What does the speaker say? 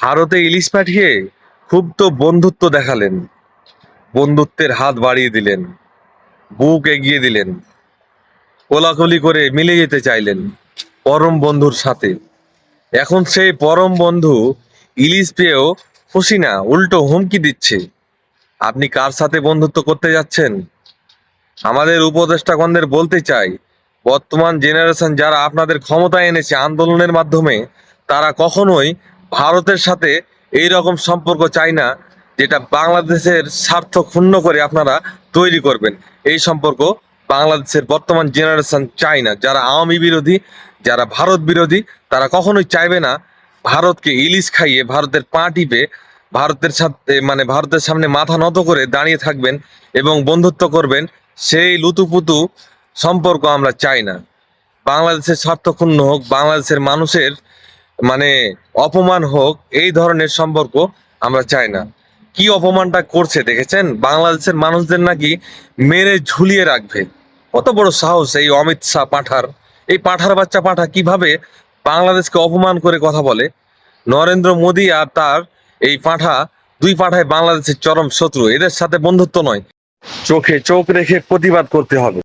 ভারতে ইলিশ পাঠিয়ে খুব তো বন্ধুত্ব দেখালেন। বন্ধুত্বের হাত বাড়িয়ে দিলেন, বুক এগিয়ে দিলেন, কোলাকুলি করে মিলে যেতে চাইলেন পরম বন্ধুর সাথে। এখন সেই পরম বন্ধু ইলিশ পেয়েও খুশি না, উল্টো হুমকি দিচ্ছে। আপনি কার সাথে বন্ধুত্ব করতে যাচ্ছেন? আমাদের উপদেষ্টাগণদের বলতে চাই, বর্তমান জেনারেশন যারা আপনাদের ক্ষমতায় এনেছে আন্দোলনের মাধ্যমে, তারা কখনোই ভারতের সাথে এই রকম সম্পর্ক চাই না, যেটা বাংলাদেশের স্বার্থ ক্ষুণ্ণ করে আপনারা তৈরি করবেন। এই সম্পর্ক বাংলাদেশের বর্তমান জেনারেশন চায় না। যারা আওয়ামী বিরোধী, যারা ভারত বিরোধী, তারা কখনোই চাইবে না ভারতকে ইলিশ খাইয়ে ভারতের পা টিপে ভারতের সাথে মানে ভারতের সামনে মাথা নত করে দাঁড়িয়ে থাকবেন এবং বন্ধুত্ব করবেন, সেই লুতুপুতু সম্পর্ক আমরা চাই না। বাংলাদেশের স্বার্থক্ষুণ্ণ হোক, বাংলাদেশের মানুষের মানে অপমান হোক, এই ধরনের সম্পর্ক আমরা চাই না। কি অপমানটা করছে দেখেছেন? বাংলাদেশের মানুষদের নাকি মেরে ঝুলিয়ে রাখবে। কত বড় সাহস এই অমিত শাহ পাঠার। এই পাঠার বাচ্চা পাঠা কীভাবে বাংলাদেশকে অপমান করে কথা বলে? নরেন্দ্র মোদী আর তার এই পাঠা, দুই পাঠায় বাংলাদেশের চরম শত্রু। এদের সাথে বন্ধুত্ব নয়। চোখে চোখ রেখে প্রতিবাদ করতে হবে।